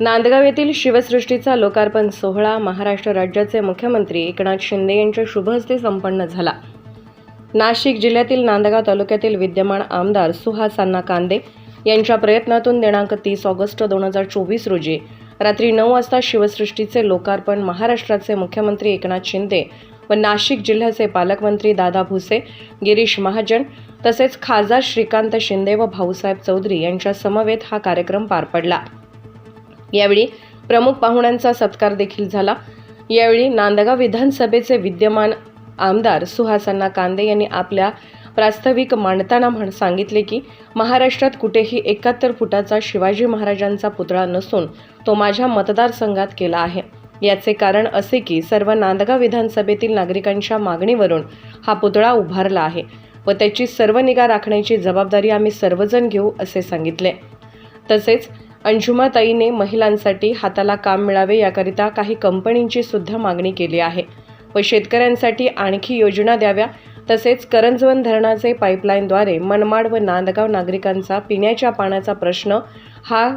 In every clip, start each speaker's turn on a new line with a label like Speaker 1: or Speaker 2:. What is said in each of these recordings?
Speaker 1: नांदगाव येथील शिवसृष्टीचा लोकार्पण सोहळा महाराष्ट्र राज्याचे मुख्यमंत्री एकनाथ शिंदे यांच्या शुभहस्ते संपन्न झाला. नाशिक जिल्ह्यातील नांदगाव तालुक्यातील विद्यमान आमदार सुहास अण्णा कांदे यांच्या प्रयत्नातून दिनांक तीस ऑगस्ट दोन हजार चोवीस रोजी रात्री नऊ वाजता शिवसृष्टीचे लोकार्पण महाराष्ट्राचे मुख्यमंत्री एकनाथ शिंदे व नाशिक जिल्ह्याचे पालकमंत्री दादा भुसे गिरीश महाजन तसेच खासदार श्रीकांत शिंदे व भाऊसाहेब चौधरी यांच्या समवेत हा कार्यक्रम पार पडला. यावेळी प्रमुख पाहुण्यांचा सत्कार देखील झाला. यावेळी नांदगाव विधानसभेचे विद्यमान आमदार सुहासांना कांदे यांनी आपल्या प्रास्ताविक मांडताना म्हण सांगितले की महाराष्ट्रात कुठेही एकाहत्तर फुटाचा शिवाजी महाराजांचा पुतळा नसून तो माझ्या मतदारसंघात केला आहे. याचे कारण असे की सर्व नांदगाव विधानसभेतील नागरिकांच्या मागणीवरून हा पुतळा उभारला आहे व त्याची सर्व निगा राखण्याची जबाबदारी आम्ही सर्वजण घेऊ असे सांगितले. तसेच अंजुमाताईने महिलांसाठी हाताला काम मिळावे याकरिता काही कंपनींची सुद्धा मागणी केली आहे. व शेतकऱ्यांसाठी आणखी योजना द्याव्या तसेच करंजवन धरणाचे पाईपलाईनद्वारे मनमाड व नांदगाव नागरिकांचा पिण्याच्या पाण्याचा प्रश्न हा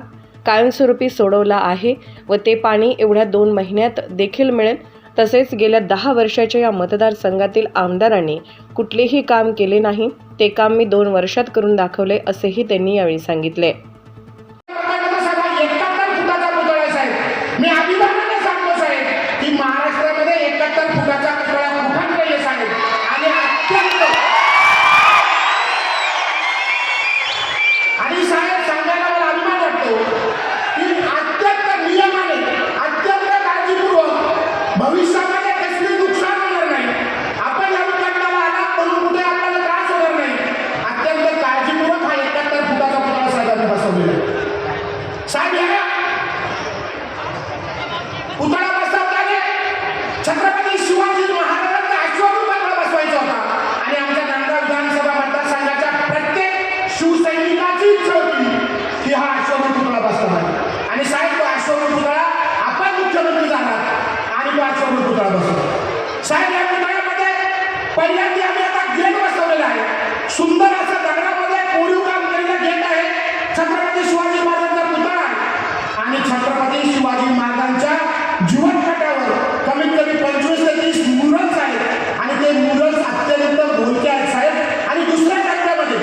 Speaker 1: कायमस्वरूपी सोडवला आहे व ते पाणी एवढ्या दोन महिन्यात देखील मिळेल. तसेच गेल्या दहा वर्षाच्या या मतदारसंघातील आमदारांनी कुठलेही काम केले नाही ते काम मी दोन वर्षात करून दाखवले असेही त्यांनी यावेळी सांगितले.
Speaker 2: आणि महाराजांच्या जीवनपटावर कमीत कमी पंचवीस ते तीस मुरल्स आहेत. आणि ते मुरल्स अत्यंत बोलके आहेत साहेब. आणि दुसऱ्या टप्प्यामध्ये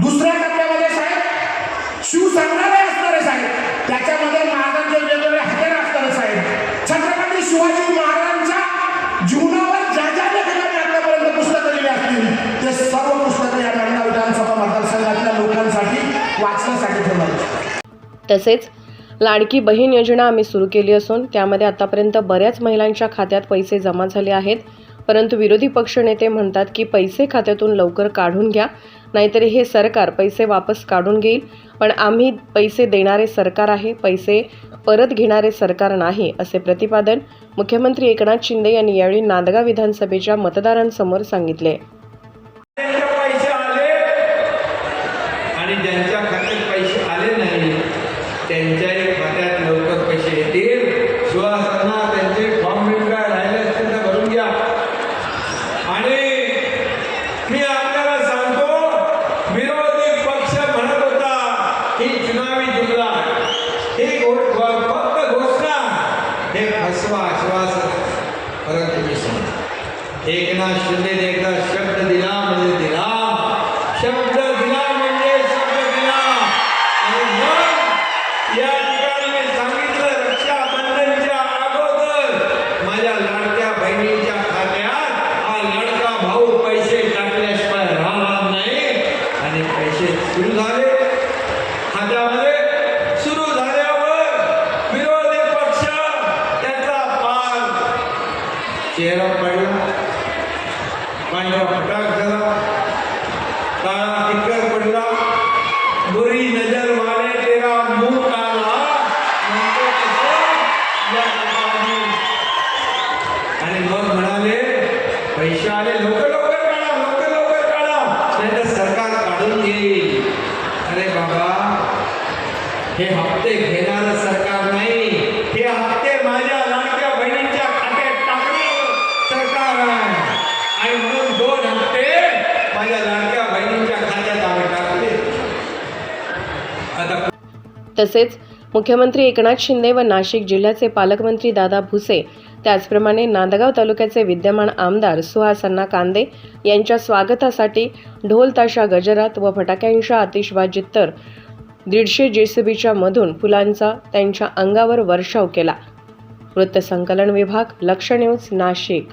Speaker 2: दुसऱ्या टप्प्यामध्ये साहेब शिवसंग्रहालय असणार असणारे साहेब. त्याच्यामध्ये महाराजांचे वेगवेगळे हत्यार असणारे साहेब. छत्रपती शिवाजी महाराजांच्या जीवनावर ज्या ज्या लेखकांनी आतापर्यंत पुस्तकं लिहिली असतील ते सर्व पुस्तकं या विधानसभा मतदारसंघातल्या लोकांसाठी वाचण्यासाठी ठेवणार
Speaker 1: तसेच लाडकी बहीण योजना आम्ही सुरू केली असून त्यामध्ये आतापर्यंत बऱ्याच महिलांच्या खात्यात पैसे जमा झाले आहेत. परंतु विरोधी पक्षनेते म्हणतात की पैसे खात्यातून लवकर काढून घ्या नाहीतरी हे सरकार पैसे वापस काढून घेईल. पण आम्ही पैसे देणारे सरकार आहे पैसे परत घेणारे सरकार नाही असे प्रतिपादन मुख्यमंत्री एकनाथ शिंदे यांनी यावेळी नांदगाव विधानसभेच्या मतदारांसमोर सांगितले
Speaker 3: त्यांचे पैसे आले आणि ज्यांच्या खात्यात पैसे आले नाही त्यांच्याही खात्यात लवकर पैसे येतील सुहासांना त्यांचे फॉर्म बिल काय राहिले असतील तर भरून घ्या आणि मी आपल्याला सांगतो विरोधी पक्ष म्हणत होता ही चुनावी जुमला ही घो- फक्त घोषणा हे फसवा आश्वासन परंतु मी सांगतो एकनाथ शिंदे एकदा शब्द दिला म्हणजे दिला शब्द दिला म्हणजे शब्द दिला आणि मग या ठिकाणी मी सांगितलं रक्षाबंधनच्या अगोदर माझ्या लाडक्या बहिणीच्या खात्यात हा लडका भाऊ पैसे टाकल्याशिवाय राहणार नाही. आणि पैसे सुरू झाले. खात्यामध्ये सुरू झाल्यावर विरोधी पक्ष त्याचा पाल चेहरा पडला. पांढरा फटाक झाला काळा टिक्कर पडला. बुरी नजर वाले तेरा मुंह काला आणि मग म्हणाले पैसे आले लवकर लवकर काढा लवकर लवकर काढा. नाही तर सरकार काढून घेईल. अरे बाबा हे हप्ते घेणारं सरकार नाही हे हप्ते माझ्या लाडक्या बहिणींच्या खात्यात टाकणार सरकार आहे आणि म्हणून दोन हप्ते माझ्या लाडक्या बहिणींच्या खात्यात आम्ही टाकले आता
Speaker 1: तसेच मुख्यमंत्री एकनाथ शिंदे व नाशिक जिल्ह्याचे पालकमंत्री दादा भुसे त्याचप्रमाणे नांदगाव तालुक्याचे विद्यमान आमदार सुहास अण्णा कांदे यांच्या स्वागतासाठी ढोल ताशा गजरात व फटाक्यांच्या आतिषबाजीत तर दीडशे जेसीबीच्या मधून फुलांचा त्यांच्या अंगावर वर्षाव केला. वृत्तसंकलन विभाग लक्ष न्यूज नाशिक.